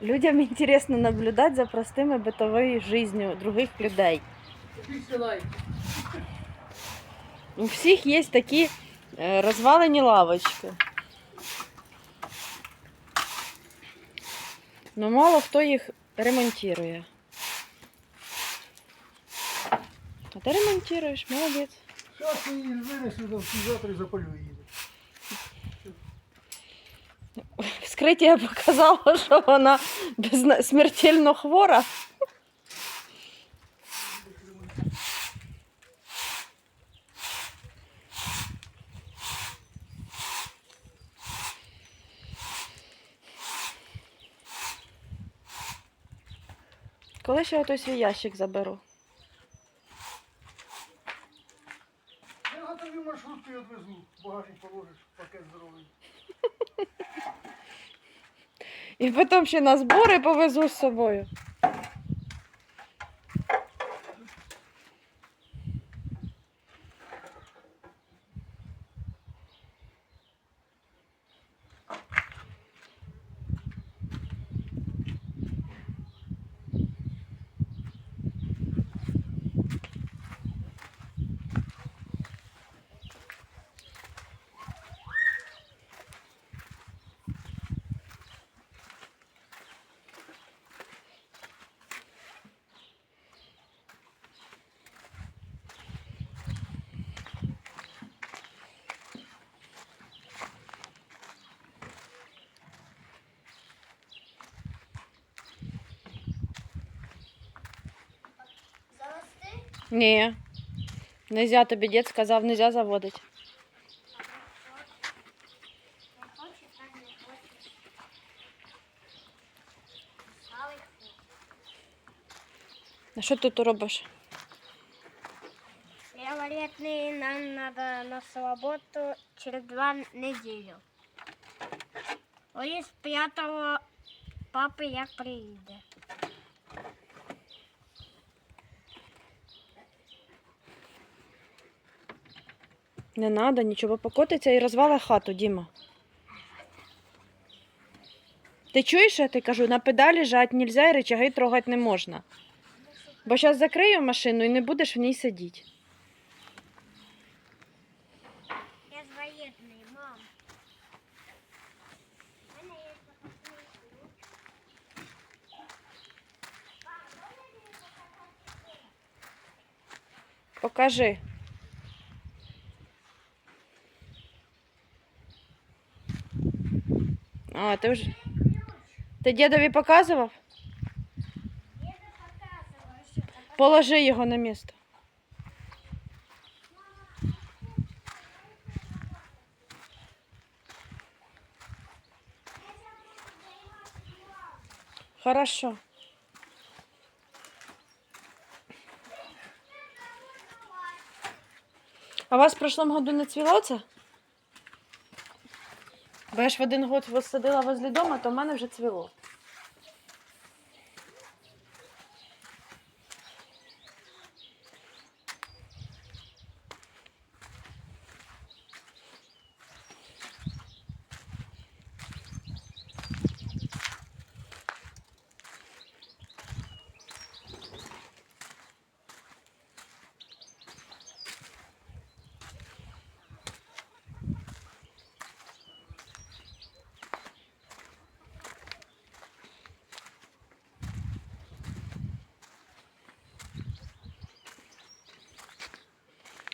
Людям интересно наблюдать за простими бытовой жизнью других людей. У всіх є такі е, розвалені лавочки. Но мало хто їх ремонтує. А ти ремонтуєш, молодець. Зараз її винесу до завтра її. Вскриття показало, що вона безна- смертельно хвора. Коли ще я той свій ящик заберу? Я готові маршрутку і відвезу. Багажник положиш, пакет здоровий. І потім ще на збори повезу з собою. Ні. Нельзя тобі дід сказав, нельзя заводити. Не хочеш, так не хочеш. Салик. А що ти тут робиш? Приоритетный нам надо на свободу через два недели. Ось п'ятого папи як приїде. Не треба, нічого покотиться і розвали хату, Діма. Ти чуєш, я ти кажу, на педалі жать нельзя і рычаги трогати не можна. Бо зараз закрию машину і не будеш в ній сидіти. Я ж воєнний, мам. Покажи. А, ти вже. Ти дідові показував? Положи його на місце. Хорошо. А у вас в прошлом году не цвіло це? Бо я ж в один год висадила возле дома, то в мене вже цвіло.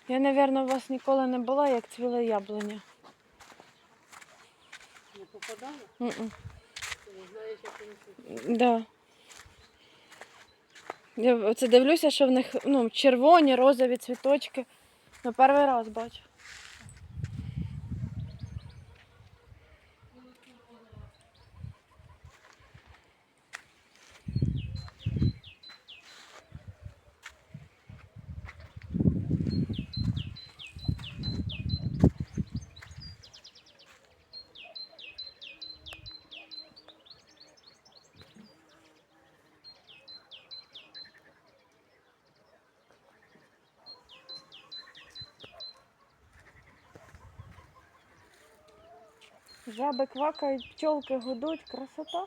Я, мабуть, у вас ніколи не була, як цвіла яблуня. Не попадала? М-м. Ти не знаєш, як вони Да. Я оце дивлюся, що в них ну, червоні, розові цвіточки. На перший раз бачу. Жаби квакають, пчолки гудуть, красота.